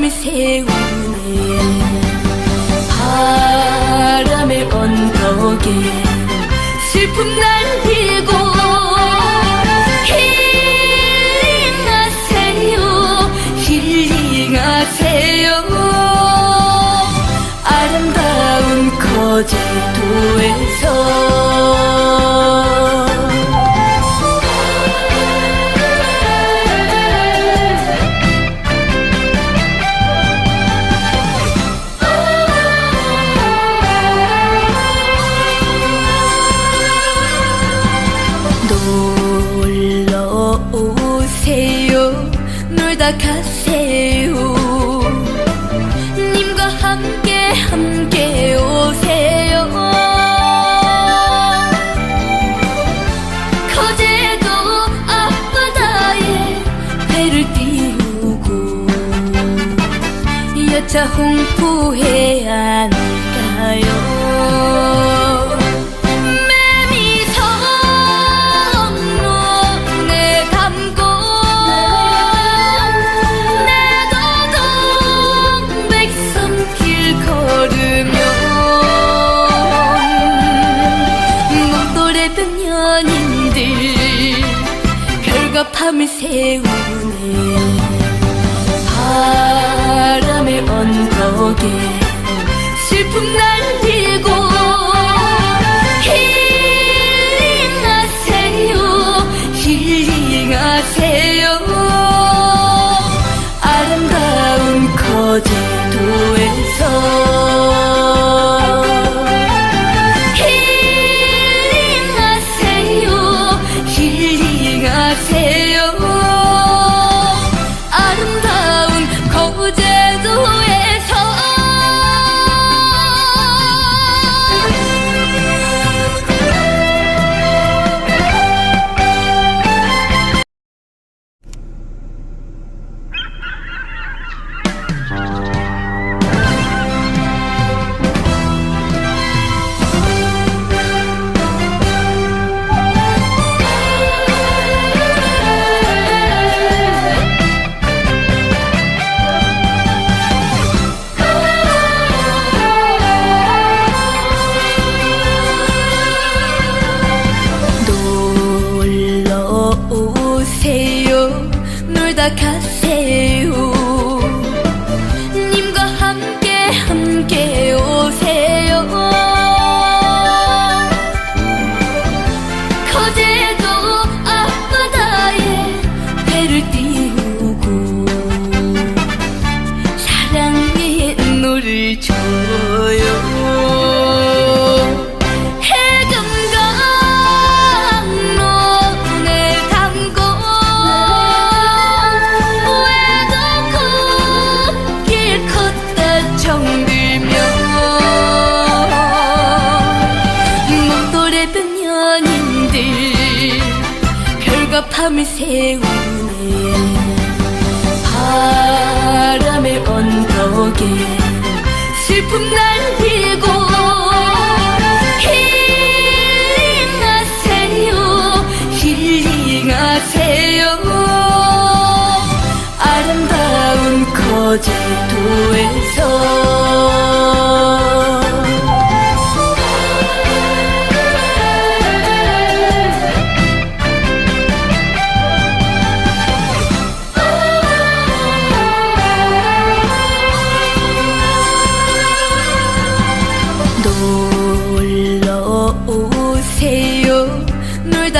밤 세우네. 바람의 언덕에 슬픔 날 피고 힐링하세요. 힐링하세요. 아름다운 거제도에서 생각하세요. 님과 함께 함께 오세요. 거제도 앞바다에 배를 띄우고 여차 홍포해 안 가요. 내가 밤을 세우네 바람의 언덕에 슬픔 날 생각하세요. 밤을 세우네. 바람의 언덕에 슬픔 나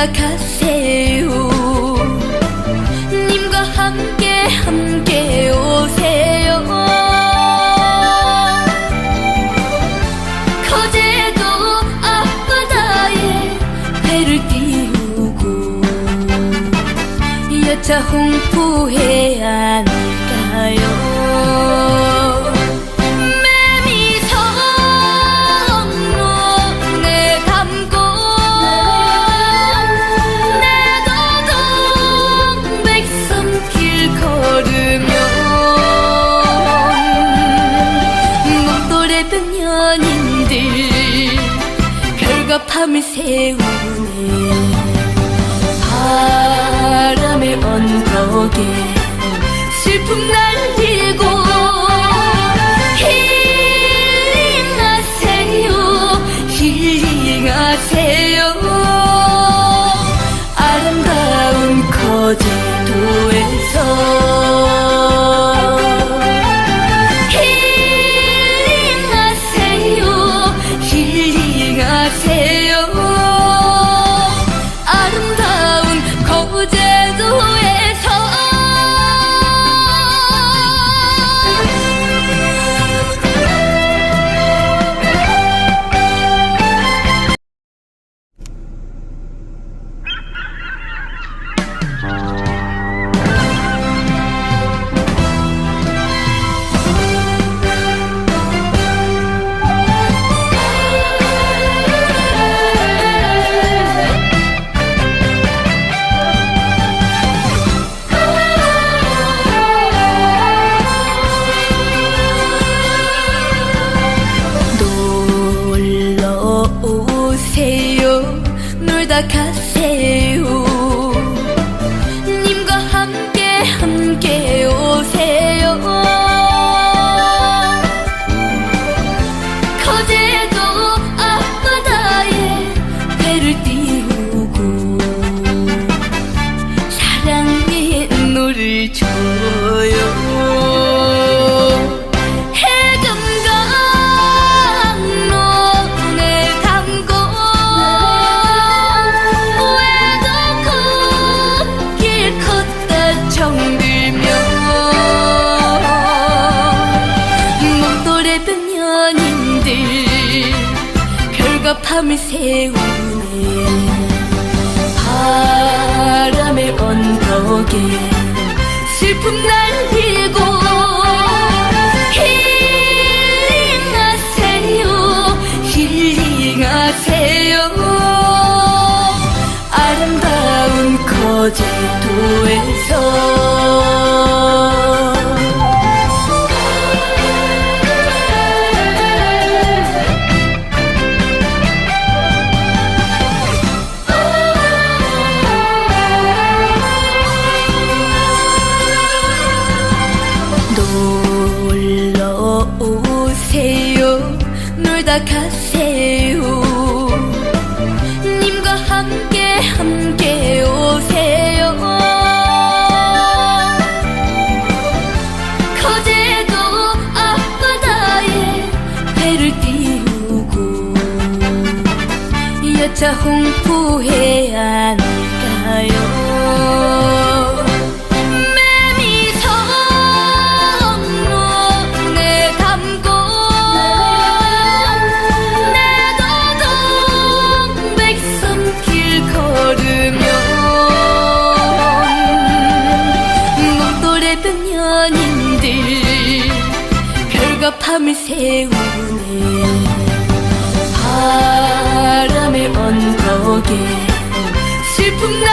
시작하세요. 님과 함께 함께 오세요. 거제도 앞바다에 배를 띄우고 여차 홍포해안 새우네 바람의 언덕에 슬픔 날 밤을 새우네 바람의 언덕에 슬픔 날리고 힐링하세요. 힐링하세요. 아름다운 거제도에서 가세요. 님과 함께 함께 오세요. 거제도 앞바다에 배를 띄우고 여차 홍보해야 할까요 밤을 새우네. 바람의 언덕에 슬픔 날